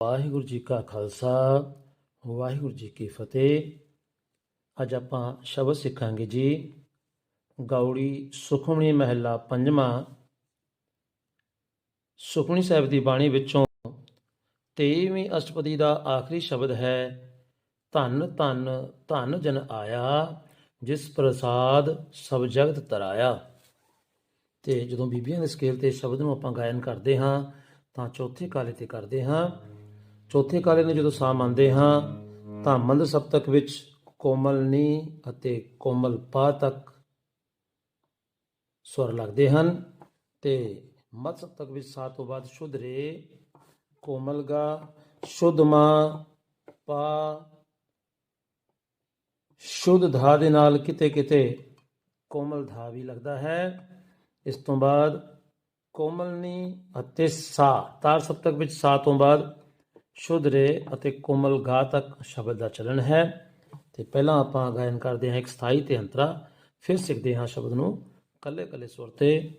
ਵਾਹਿਗੁਰੂ ਜੀ ਕਾ ਖਾਲਸਾ, ਵਾਹਿਗੁਰੂ ਜੀ ਕੀ ਫਤਿਹ। ਅੱਜ ਆਪਾਂ ਸ਼ਬਦ ਸਿੱਖਾਂਗੇ ਜੀ ਗੌੜੀ ਸੁਖਮਣੀ ਮਹਿਲਾ ਪੰਜਵਾਂ। ਸੁਖਮਣੀ ਸਾਹਿਬ ਦੀ ਬਾਣੀ ਵਿੱਚੋਂ 23ਵੀਂ ਅਸ਼ਟਪਦੀ ਦਾ ਆਖਰੀ ਸ਼ਬਦ ਹੈ, ਧੰਨ ਧੰਨ, ਧਨ ਜਨ ਆਇਆ, ਜਿਸ ਪ੍ਰਸਾਦ ਸਭ ਜਗਤ ਤਰਾਇਆ। ਤੇ ਜਦੋਂ ਬੀਬੀਆਂ ਦੇ ਸਕੇਲ ਤੇ ਸ਼ਬਦ ਨੂੰ ਆਪਾਂ ਗਾਇਨ ਕਰਦੇ ਹਾਂ, ਤਾਂ ਚੌਥੇ ਕਾਲੇ ਤੇ ਕਰਦੇ ਹਾਂ ਚੌਥੇ ਕਾਲੇ ਨੂੰ ਜਦੋਂ ਸਾਹ ਮੰਨਦੇ ਹਾਂ, ਤਾਂ ਮੰਦ ਸਪਤਕ ਵਿੱਚ ਕੋਮਲ ਨੀ ਅਤੇ ਕੋਮਲ ਪਾ ਤੱਕ ਸਵਰ ਲੱਗਦੇ ਹਨ ਤੇ ਮਦ ਸਪਤਕ ਵਿੱਚ ਸਾਹ ਤੋਂ ਬਾਅਦ ਸ਼ੁੱਧ ਰੇ, ਕੋਮਲ ਗਾ, ਸ਼ੁੱਧ ਮਾ, ਪਾ, ਸ਼ੁੱਧ ਧਾ ਦੇ ਨਾਲ ਕਿਤੇ ਕਿਤੇ ਕੋਮਲ ਧਾ ਵੀ ਲੱਗਦਾ ਹੈ। ਇਸ ਤੋਂ ਬਾਅਦ ਕੋਮਲਨੀ ਅਤੇ ਸਾ ਤਾਰ ਸਪਤਕ ਵਿੱਚ ਸਾ ਤੋਂ ਬਾਅਦ ਸ਼ੁੱਧ ਰੇ ਅਤੇ ਕੋਮਲ ਗਾ ਤੱਕ ਸ਼ਬਦ ਦਾ ਚਲਨ ਹੈ। ਤੇ ਪਹਿਲਾਂ ਆਪਾਂ ਗਾਇਨ ਕਰਦੇ ਹਾਂ ਇੱਕ ਸਥਾਈ ਤੇ ਅੰਤਰਾ, ਫਿਰ ਸਿੱਖਦੇ ਹਾਂ ਸ਼ਬਦ ਨੂੰ ਕੱਲੇ ਕੱਲੇ ਸੁਰ ਤੇ।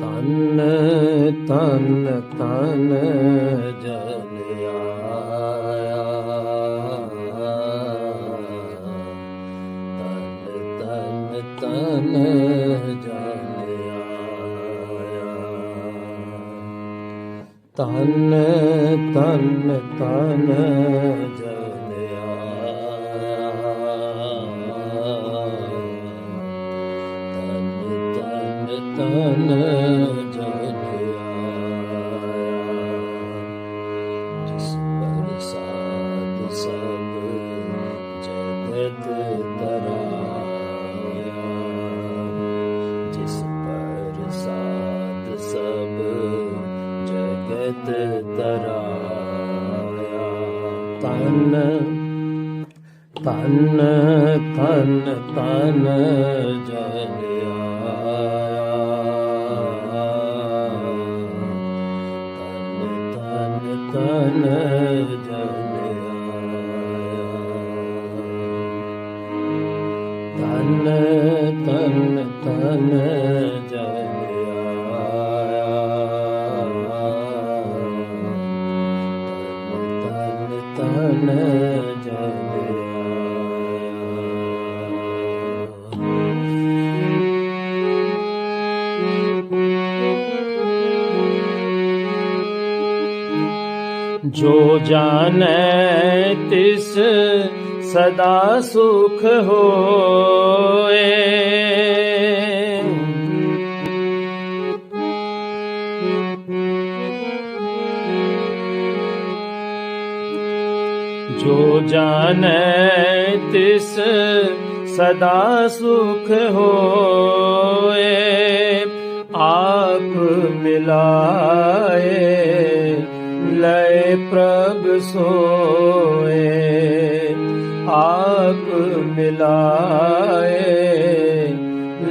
ਤਨ ਤਨ ਤਨ ਜਨ ਆਇਆ ਤਨ ਤਨ ਜਨ ਤਨ ਤਨ ਤਨ ਜਨ ਆਇਆ ਤਨ ਤਨ ਤਨ ਤਨ ਤਨ ਤਨ ਜਨ ਆਇਆ ਤਨ ਤਨ ਤਨ ਜਨ ਆਇਆ ਤਨ ਤਨ ਤਨ ਜਨ ਜੋ ਜਾਣੈ ਤਿਸ ਸਦਾ ਸੁਖ ਹੋਏ। ਜੋ ਜਾਣੈ ਤਿਸ ਸਦਾ ਸੁਖ ਹੋਏ ਆਪ ਮਿਲਾਏ। ਲੈ ਪ੍ਰਭ ਸੋਏ, ਆਪ ਮਿਲਾਏ।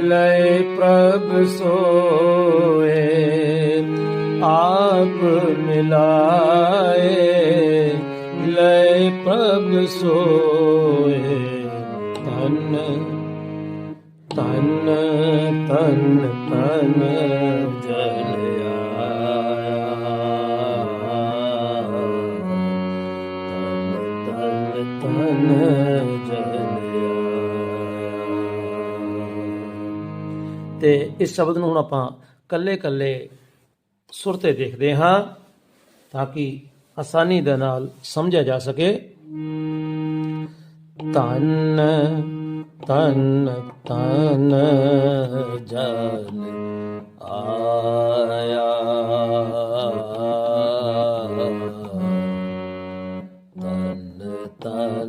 ਲੈ ਪ੍ਰਭ ਸੋਏ, ਆਪ ਮਿਲਾਏ। ਲੈ ਪ੍ਰਭ ਸੋਏ ਤਨ ਤਨ ਤਨ ਤਨ ਜਨ। ਤਨ ਤਨ ਤੇ ਇਸ ਸ਼ਬਦ ਨੂੰ ਹੁਣ ਆਪਾਂ ਕੱਲੇ ਕੱਲੇ ਸੁਰ ਤੇ ਦੇਖਦੇ ਹਾਂ ਤਾਂ ਕਿ ਆਸਾਨੀ ਦੇ ਨਾਲ ਸਮਝਿਆ ਜਾ ਸਕੇ। ਤਨ ਤਨ ਤਨ ਜਨ ਆਇਆ।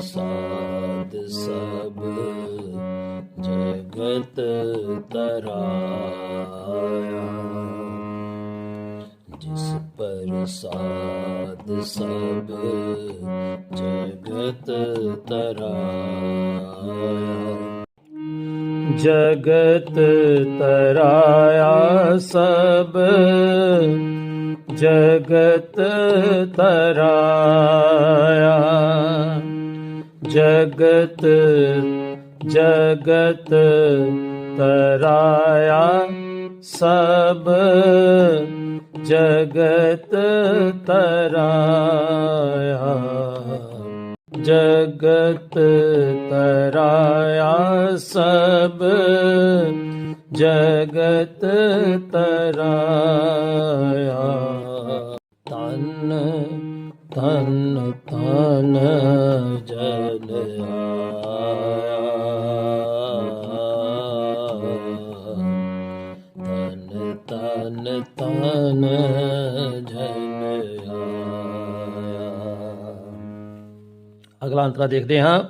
ਪਰ ਸਾਧ ਸਭ ਜਗਤ ਤਰਾਇਆ। ਪ੍ਰਸਾਦ ਸਭ ਜਗਤ ਤਰਾਇਆ। ਜਗਤ ਤਰਾਇਆ ਸਭ ਜਗਤ ਤਰਾ ਜਗਤ ਜਗਤ ਤਰਾਇਆ ਸਭ ਜਗਤ ਤਰਾਇਆ। ਜਗਤ ਤਰਾਇਆ ਸਭ ਜਗਤ ਤਰਾਇਆ। ਤਨ ਤਨ ਤਨ ਤਨ ਤਨ ਜਨ ਅਗਲਾ ਅੰਤਰਾ ਦੇਖਦੇ ਹਾਂ।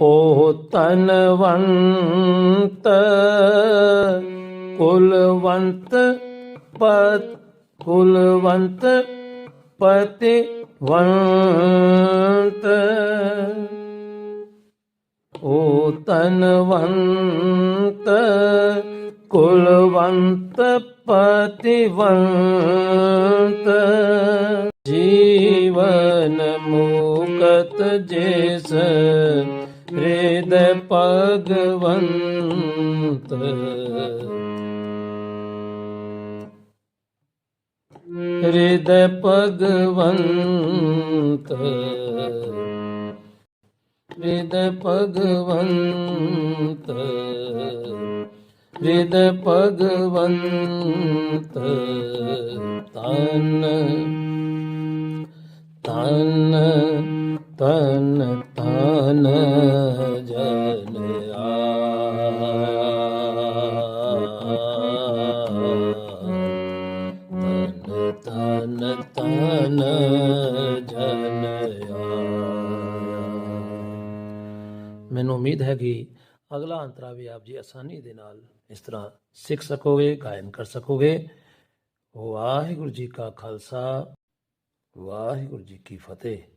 ਉਹ ਤਨਵੰਤ ਕੁਲਵੰਤ ਪਤ ਕੁਲਵੰਤ ਪਤਿਵੰਤ ओ तन्वन्त कुलवन्त पतिवन्त। जीवन जेस हृदय पगवन्त् हृदय पगवन्त् ਵਿਦ ਭਗਵੰਤ ਵਿਦ ਭਗਵੰਤ ਤਨ ਤਨ ਤਨ ਤਨ ਜਨ ਤਨ ਤਨ ਤਨ ਮੈਨੂੰ ਉਮੀਦ ਹੈ ਕਿ ਅਗਲਾ ਅੰਤਰਾ ਵੀ ਆਪ ਜੀ ਆਸਾਨੀ ਦੇ ਨਾਲ ਇਸ ਤਰ੍ਹਾਂ ਸਿੱਖ ਸਕੋਗੇ, ਗਾਇਨ ਕਰ ਸਕੋਗੇ। ਵਾਹਿਗੁਰੂ ਜੀ ਕਾ ਖਾਲਸਾ, ਵਾਹਿਗੁਰੂ ਜੀ ਕੀ ਫਤਿਹ।